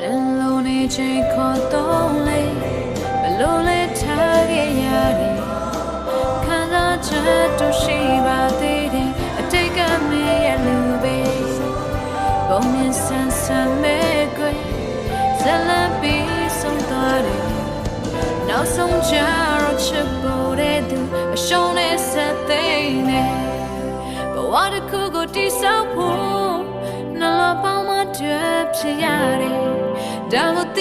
လင်းလုံးနေချိန်ခေါ်တော့လေဘလို့လဲထားခဲ့ရတယ်ခံစားချက်တို့ရှိပါသေးတယ်အတိတ်ကမင်းရဲ့လူပဲပုံမြင်ဆန်းဆန်းမဲ့ကွယ်ဇလံပြီးဆုံးသွားတယ်နောက်ဆုံးကြတော့ချစ်ဖို့တဲ့သူအရှုံးနဲ့ဆက်သိနေဘဝတစ်ခုကိုတိဆောက်ဖို့နှလုံးပေါင်းမတွေ့ဖြစ်ရတယ် down with